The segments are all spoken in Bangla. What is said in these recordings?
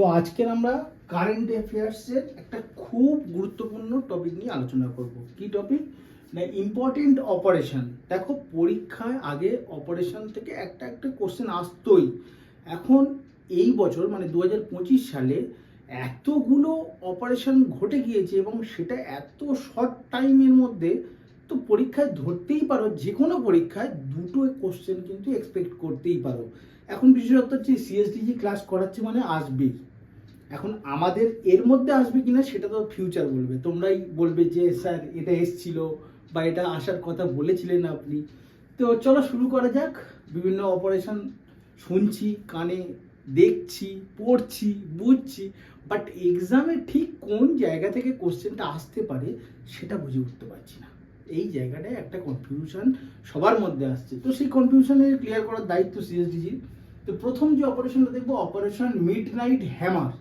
তো আজকের আমরা কারেন্ট অ্যাফেয়ার্সের একটা খুব গুরুত্বপূর্ণ টপিক নিয়ে আলোচনা করব। কি টপিক না ইম্পর্টেন্ট অপারেশন দেখো, পরীক্ষায় আগে অপারেশন থেকে একটা একটা কোশ্চেন আসতোই। এখন এই বছর মানে দু হাজার পঁচিশ সালে এতগুলো অপারেশন ঘটে গিয়েছে এবং সেটা এত শর্ট টাইমের মধ্যে, তো পরীক্ষায় ধরতেই পারো যে কোনো পরীক্ষায় দুটো কোশ্চেন কিন্তু এক্সপেক্ট করতেই পারো। এখন বিশেষত হচ্ছে সিএসডিজি ক্লাস করাচ্ছে মানে আসবেই। এখন আমাদের এর মধ্যে আসবে কিনা সেটা তো ফিউচার বলবে। তোমরাই বলবে যে, স্যার, এটা এসছিল বা এটা আসার কথা বলেছিলেন আপনি। তো চলো শুরু করা যাক। বিভিন্ন অপারেশন শুনছি, কানে দেখছি, পড়ছি, বুঝছি বাট এক্সামে ঠিক কোন জায়গা থেকে কোশ্চেনটা আসতে পারে সেটা বুঝে উঠতে পারছি না। এই জায়গাটায় একটা কনফিউশন সবার মধ্যে আসছে। তো সেই কনফিউশনের ক্লিয়ার করার দায়িত্ব সিএসডিজির তো প্রথম যে অপারেশনটা দেখব অপারেশন মিড নাইট হ্যামার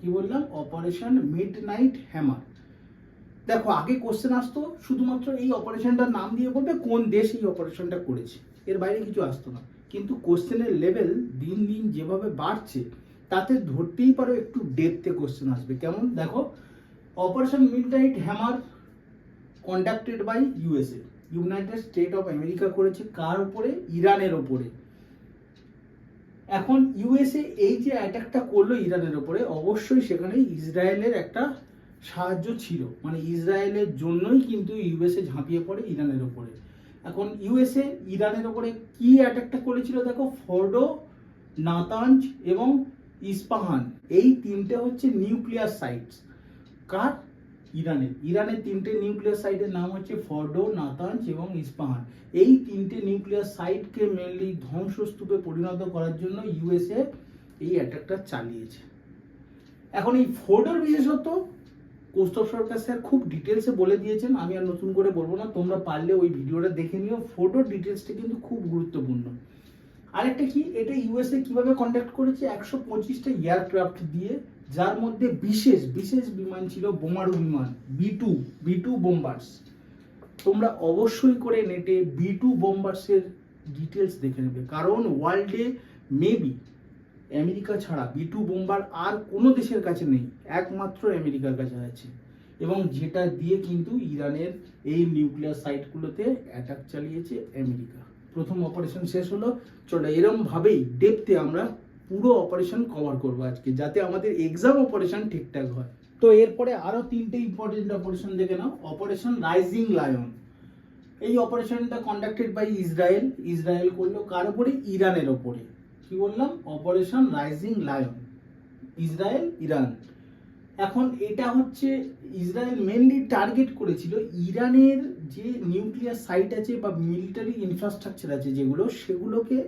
কি বললাম? অপারেশন মিড নাইট হ্যামার দেখো, আগে কোশ্চেন আসতো, শুধুমাত্র এই অপারেশনটার নাম দিয়ে বলবে কোন দেশ এই অপারেশনটা করেছে। এর বাইরে কিছু আসতো না। কিন্তু কোশ্চেনের লেভেল দিন দিন যেভাবে বাড়ছে, তাতে ধরতেই পারো একটু ডেপথে কোশ্চেন আসবে। কেমন? দেখো operation midnight hammer conducted by USA United State of America করেছে কার উপরে? ইরানের ওপরে এখন ইউএসএ এই যে অ্যাটাকটা করল ইরানের ওপরে অবশ্যই সেখানে ইসরায়েলের একটা সাহায্য ছিল। মানে ইসরায়েলের জন্যই কিন্তু ইউএসএ ঝাঁপিয়ে পড়ে ইরানের ওপরে এখন ইউএসএ ইরানের ওপরে কি অ্যাটাকটা করেছিল দেখো? ফোর্ডো, নাতাঞ্জ এবং ইস্পাহান। এই তিনটে হচ্ছে নিউক্লিয়ার সাইটস কার? ইরানের। ইরানের তিনটে নিউক্লিয়ার সাইটের নাম হচ্ছে ফর্ডো নাতাঞ্জ এবং ইস্পাহান। এই তিনটে নিউক্লিয়ার সাইটকে মেনলি ধ্বংসস্তূপে পরিণত করার জন্য ইউএসএ এই অ্যাটাকটা চালিয়েছে। এখন এই ফোর্ডোর বিশেষত কৌস্তব সরকার স্যার খুব ডিটেলসে বলে দিয়েছেন, আমি আর নতুন করে বলব না, তোমরা পারলে ওই ভিডিওটা দেখে নিও। ফোর্ডোর ডিটেলসটা কিন্তু খুব গুরুত্বপূর্ণ। আরেকটা কি, এটা ইউএসএ কীভাবে কন্ডাক্ট করেছে? একশো পঁচিশটা এয়ারক্রাফট দিয়ে যার মধ্যে বিশেষ বিশেষ বিমান ছিল বোমারু বিমান, B two B two bombers তোমরা অবশ্যই করে নেটে বি টু বোম্বার্সের ডিটেলস দেখে নেবে। কারণ ওয়ার্ল্ডে মেবি আমেরিকা ছাড়া বি টু বোম্বার আর কোনো দেশের কাছে নেই, একমাত্র আমেরিকার কাছে আছে। এবং যেটা দিয়ে কিন্তু ইরানের এই নিউক্লিয়ার সাইটগুলোতে অ্যাটাক চালিয়েছে আমেরিকা। প্রথম অপারেশন শেষ হলো। চলো এরম ভাবেই ডেপতে আমরা পুরো অপারেশন কভার করব আজকে, যাতে আমাদের এক্সাম অপারেশন ঠিকঠাক হয়। তো এরপরে আরও তিনটে ইম্পর্টেন্ট অপারেশন দেখে নাও। অপারেশন রাইজিং লায়ন এই অপারেশনটা কন্ডাক্টেড বাই ইসরায়েল ইসরায়েল করল কার উপরে? ইরানের ওপরে কি বললাম? Operation rising lion Israel, Iran. এখন এটা হচ্ছে ইসরায়েল মেনলি টার্গেট করেছিল ইরানের যে নিউক্লিয়ার সাইট আছে বা মিলিটারি ইনফ্রাস্ট্রাকচার আছে যেগুলো, সেগুলোকে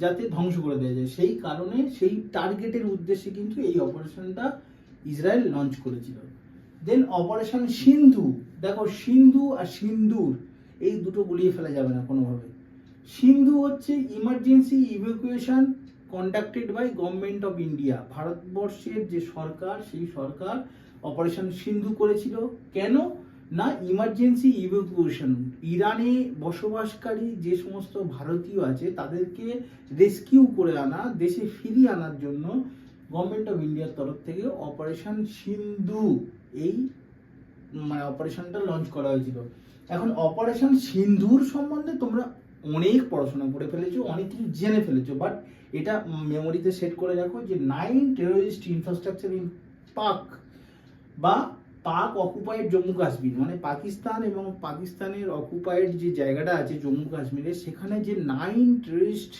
যাতে ধ্বংস করে দেওয়া যায়। সেই কারণে সেই টার্গেটের উদ্দেশ্যে কিন্তু এই অপারেশনটা ইসরায়েল লঞ্চ করেছিল। দেন অপারেশন সিন্ধু, দেখো সিন্ধু আর সিন্দুর, এই দুটো গুলিয়ে ফেলা যাবে না কোনোভাবে। সিন্ধু হচ্ছে emergency evacuation conducted by government of India ভারতবর্ষের যে সরকার, সেই সরকার অপারেশন সিন্ধু করেছিল। কেন? না ইমার্জেন্সি ইভ্যাকুয়েশন ইরানে বসবাসকারী যে সমস্ত ভারতীয় আছে, তাদেরকে রেস্কিউ করে আনা, দেশে ফিরিয়ে আনার জন্য গভর্নমেন্ট অফ ইন্ডিয়ার তরফ থেকে অপারেশন সিন্ধু, এই মানে অপারেশনটা লঞ্চ করা হয়েছিল। এখন অপারেশন সিন্ধুর সম্বন্ধে তোমরা অনেক পড়াশোনা করে ফেলেছো, অনেক কিছু জেনে ফেলেছো বাট এটা মেমোরিতে সেট করে রাখো যে নাইন টেরোরিস্ট ইনফ্রাস্ট্রাকচার ইন পাক বা পাক অকুপাইড জম্মু কাশ্মীর মানে পাকিস্তান এবং পাকিস্তানের অকুপাইড যে জায়গাটা আছে জম্মু কাশ্মীরে, সেখানে যে নাইন টেররিস্ট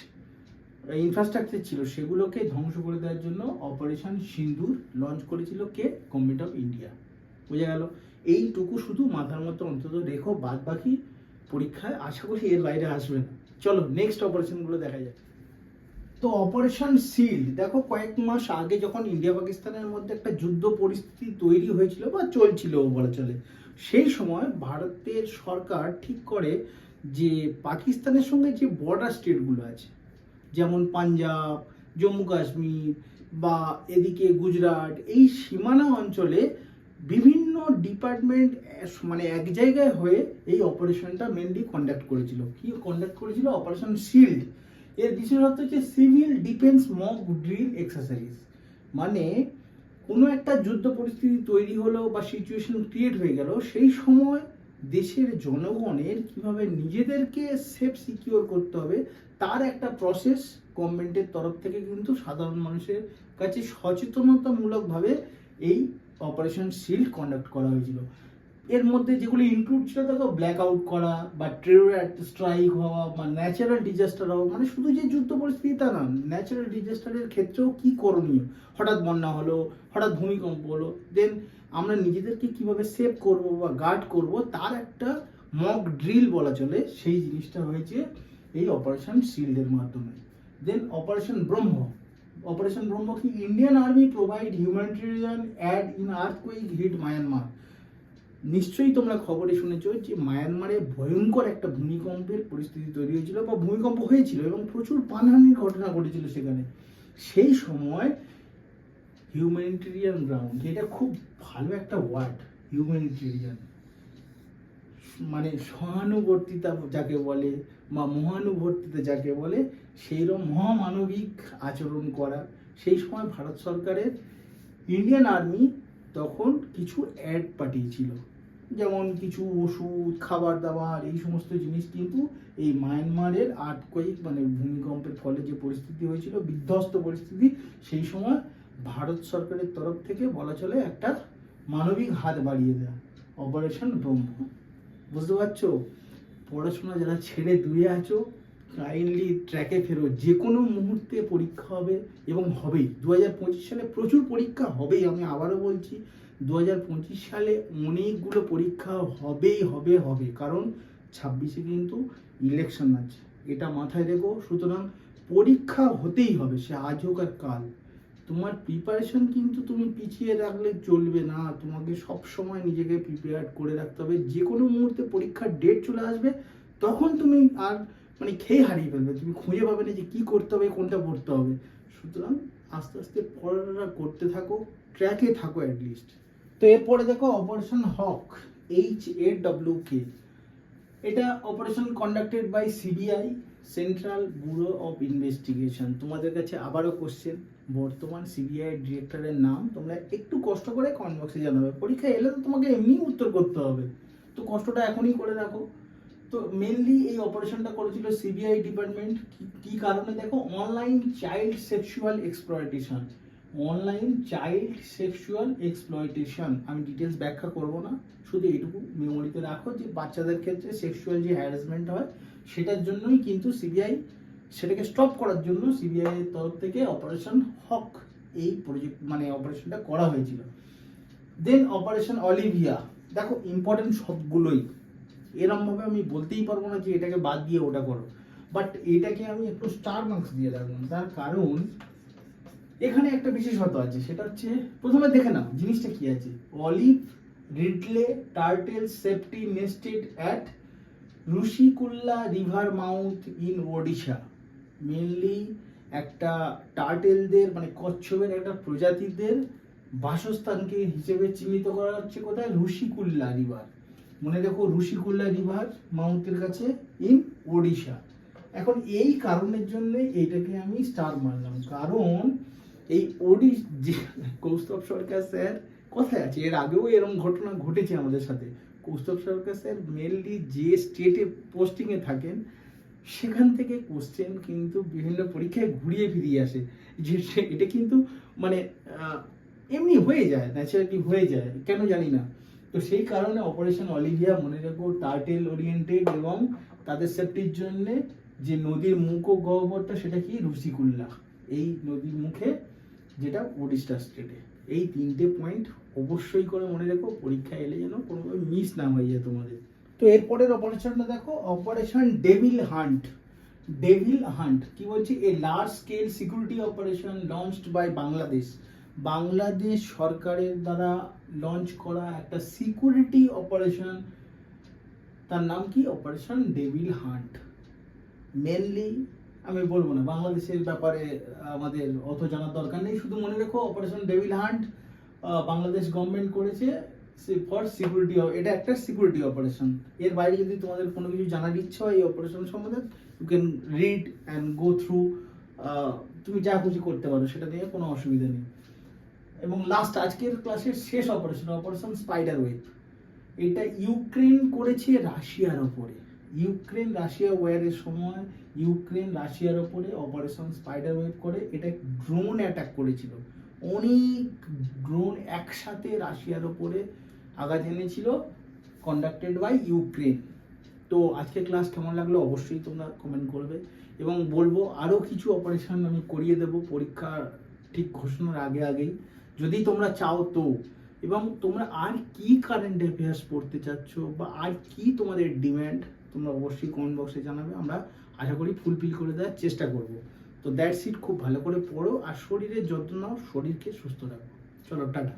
ইনফ্রাস্ট্রাকচার ছিল, সেগুলোকে ধ্বংস করে দেওয়ার জন্য অপারেশন সিন্দুর লঞ্চ করেছিল কে? গভর্নমেন্ট অফ ইন্ডিয়া বোঝা গেল? এইটুকু শুধু মাথার মতো অন্তত রেখো বাদ বাকি পরীক্ষায় আশা করি এর বাইরে আসবে না। চলো নেক্সট অপারেশনগুলো দেখা যাক। তো অপারেশন সিল্ড দেখো কয়েক মাস আগে যখন ইন্ডিয়া পাকিস্তানের মধ্যে একটা যুদ্ধ পরিস্থিতি তৈরি হয়েছিল বা চলছিল বলা চলে, সেই সময় ভারতের সরকার ঠিক করে যে পাকিস্তানের সঙ্গে যে বর্ডার স্টেটগুলো আছে, যেমন পাঞ্জাব জম্মু কাশ্মীর বা এদিকে গুজরাট এই সীমানা অঞ্চলে বিভিন্ন ডিপার্টমেন্ট মানে এক জায়গায় হয়ে এই অপারেশনটা মেনলি কন্ডাক্ট করেছিল। কি কন্ডাক্ট করেছিল? অপারেশন শিল্ড এর বিশেষত্ব হচ্ছে civil defence mock drill exercise. মানে কোনো একটা যুদ্ধ পরিস্থিতি তৈরি হলো বা সিচুয়েশন ক্রিয়েট হয়ে গেল, সেই সময় দেশের জনগণের কীভাবে নিজেদেরকে সেফ সিকিওর করতে হবে, তার একটা প্রসেস গভর্নমেন্টের তরফ থেকে কিন্তু সাধারণ মানুষের কাছে সচেতনতামূলকভাবে এই অপারেশন শিল্ড কন্ডাক্ট করা হয়েছিল। এর মধ্যে যেগুলো ইনক্লুড ছিল, দেখো ব্ল্যাক আউট করা বা টেরর স্ট্রাইক হওয়া বা ন্যাচারাল ডিজাস্টার হওয়া মানে শুধু যে যুদ্ধ পরিস্থিতি তা না ন্যাচারাল ডিজাস্টারের ক্ষেত্রেও কী করণীয়? হঠাৎ বন্যা হলো, হঠাৎ ভূমিকম্প হলো দেন আমরা নিজেদেরকে কীভাবে সেভ করব বা গার্ড করব, তার একটা মক ড্রিল বলা চলে, সেই জিনিসটা হয়েছে এই অপারেশন শিল্ডের মাধ্যমে। দেন অপারেশন ব্রহ্ম অপারেশন ব্রহ্ম কি Indian army provide humanitarian aid in earthquake hit Myanmar নিশ্চয়ই তোমরা খবরে শুনেছ যে মায়ানমারে ভয়ঙ্কর একটা ভূমিকম্পের পরিস্থিতি তৈরি হয়েছিল বা ভূমিকম্প হয়েছিল এবং প্রচুর প্রাণহানির ঘটনা ঘটেছিল সেখানে। সেই সময় হিউম্যানিটেরিয়ান গ্রাউন্ড এটা খুব ভালো একটা ওয়ার্ড হিউম্যানিটেরিয়ান মানে সহানুবর্তিতা যাকে বলে বা মহানুবর্তিতা যাকে বলে সেইরকম মহামানবিক আচরণ করা। সেই সময় ভারত সরকারের ইন্ডিয়ান আর্মি তখন কিছু অ্যাড পাঠিয়েছিল। যেমন কিছু ওষুধ খাবার দাবার এই সমস্ত জিনিস কিন্তু এই মায়ানমারের আর্টকোয়েক মানে ভূমিকম্পের ফলে যে পরিস্থিতি হয়েছিল, বিধ্বস্ত পরিস্থিতি, সেই সময় ভারত সরকারের তরফ থেকে বলা চলে একটা মানবিক হাত বাড়িয়ে দেয় অপারেশন ব্রহ্ম বুঝতে পারছ? পড়াশোনা যারা ছেড়ে দূরে আছো কাইন্ডলি ট্র্যাকে ফেরো। যে কোনো মুহূর্তে পরীক্ষা হবে এবং হবেই। দু হাজার পঁচিশ সালে প্রচুর পরীক্ষা হবেই, আমি আবারও বলছি। দু হাজার পঁচিশ সালে অনেকগুলো পরীক্ষা হবেই, হবে হবে। কারণ ছাব্বিশে কিন্তু ইলেকশন আছে। এটা মাথায় রেখো। সুতরাং পরীক্ষা হতেই হবে, সে আজ হোক আর কাল। তোমার প্রিপারেশন কিন্তু তুমি পিছিয়ে রাখলে চলবে না। তোমাকে সব সময় নিজেকে প্রিপেয়ার করে রাখতে হবে। যে কোনো মুহূর্তে পরীক্ষার ডেট চলে আসবে, তখন তুমি আর মানে খেয়ে হারিয়ে ফেলবে। তুমি খুঁজে পাবে না যে কী করতে হবে, কোনটা পড়তে হবে। সুতরাং আস্তে আস্তে পড়াটা করতে থাকো। ট্র্যাকে থাকো অ্যাটলিস্ট তো এরপরে দেখো operation hawk H A W K এটা operation conducted by CBI central bureau of investigation তোমাদের কাছে আবারও কোশ্চেন বর্তমান সিবিআই ডিরেক্টরের নাম, তোমরা একটু কষ্ট করে কমেন্ট জানাবে। পরীক্ষা এলে তো তোমাকে এমনি উত্তর করতে হবে। তো কষ্টটা এখনই করে রাখো তো মেনলি এই অপারেশনটা করেছিল সিবিআই ডিপার্টমেন্ট কি কারণে? দেখো online child sexual exploitation online child sexual exploitation আমি ডিটেলস ব্যাখ্যা করব না, শুধু এইটুকু মেমোরিতে রাখো যে বাচ্চাদের ক্ষেত্রে সেক্সুয়াল যে হ্যারাসমেন্ট হয়, সেটার জন্যই কিন্তু সিবিআই সেটাকে স্টপ করার জন্য সিবিআই এর তরফ থেকে অপারেশন হক এই প্রজেক্ট মানে অপারেশনটা করা হয়েছিল। দেন অপারেশন অলিভিয়া দেখো ইম্পর্টেন্ট সবগুলোই। এরমভাবে আমি বলতেই পারব না যে এটাকে বাদ দিয়ে ওটা করো। বাট এটাকে আমি একটু স্টার মার্কস দিয়ে রাখলাম তার কারণ এখানে একটা বিশেষত্ব আছে, সেটা হচ্ছে প্রথমে দেখে নাও, জিনিসটা কি আছে? Olive, ridley, turtle safety nested at, Rushikulya river mouth in Odisha. Mainly একটা টার্টেলদের মানে কচ্ছপের একটা প্রজাতিদের বাসস্থানকে হিসেবে চিহ্নিত করা হচ্ছে কোথায়? রুশিকুল্লা রিভার। মনে দেখো রুশিকুল্লা রিভার মাউন্টের কাছে ইন ওডিশা। এখন এই কারণের জন্য এইটাকে আমি স্টার মানলাম কারণ এই ওডি যে কৌস্তব সরকার স্যার, কোথায় আছে? এর আগেও এরকম ঘটনা ঘটেছে আমাদের সাথে। কৌস্তব সরকার স্যার মেনলি যে স্টেটে পোস্টিংয়ে থাকেন, সেখান থেকে কোশ্চেন কিন্তু বিভিন্ন পরীক্ষায় ঘুরিয়ে ফিরিয়ে আসে। যে এটা কিন্তু মানে এমনি হয়ে যায় ন্যাচারালি হয়ে যায়, কেন জানি না। তো সেই কারণে অপারেশন অলিভিয়া মনে রেখো টার্টেল ওরিয়েন্টেড এবং তাদের সেফটির জন্য যে নদীর মুখ ও গহ্বরটা সেটা কি? রুসিকুল্লা এই নদীর মুখে যেটা ওডিশা স্টেটে এই তিনটে পয়েন্ট অবশ্যই করে মনে রেখো পরীক্ষা এলে যেন কোনোভাবে মিস না হয়ে যায় তোমাদের। তো এরপরের অপারেশনটা দেখো operation devil hunt devil hunt কি বলছি? A large scale security operation launched by Bangladesh Bangladesh সরকারের দ্বারা লঞ্চ করা একটা সিকিউরিটি অপারেশন তার নাম কি? অপারেশন ডেভিল হান্ট মেনলি আমি বলব না, বাংলাদেশের ব্যাপারে আমাদের অত জানার দরকার নেই। শুধু মনে রেখো operation devil hunt Bangladesh government করেছে ফর সিকিউরিটি এটা একটা সিকিউরিটি অপারেশন এর বাইরে যদি তোমাদের কোনো কিছু জানার ইচ্ছা হয় এই অপারেশন সম্বন্ধে you can read and go through তুমি যা খুশি করতে পারো, সেটা নিয়ে কোনো অসুবিধা নেই। এবং লাস্ট আজকের ক্লাসের শেষ অপারেশন অপারেশন স্পাইডার ওয়েব এটা ইউক্রেন করেছে রাশিয়ার ওপরে। ইউক্রেন রাশিয়া ওয়ারের সময় ইউক্রেন রাশিয়ার ওপরে অপারেশন স্পাইডার ওয়েব করে, এটা ড্রোন অ্যাটাক করেছিল। অনেক ড্রোন একসাথে রাশিয়ার ওপরে আঘাত এনেছিল কন্ডাক্টেড বাই ইউক্রেন। তো আজকে ক্লাস কেমন লাগল অবশ্যই তোমরা কমেন্ট করবে। এবং বলব আরও কিছু অপারেশন আমি করিয়ে দেবো পরীক্ষা ঠিক ঘোষণার আগে আগেই। যদি তোমরা চাও তো, এবং তোমরা আর কি কারেন্ট অ্যাফেয়ার্স পড়তে চাচ্ছ বা আর কি তোমাদের ডিম্যান্ড তোমরা অবশ্যই কমেন্ট বক্সে জানাবে। আমরা আশা করি ফুলফিল করে দেওয়ার চেষ্টা করব। তো দ্যাটস ইট খুব ভালো করে পড়ো আর শরীরের যত্ন নাও, শরীরকে সুস্থ রাখো। চলো, টাটা।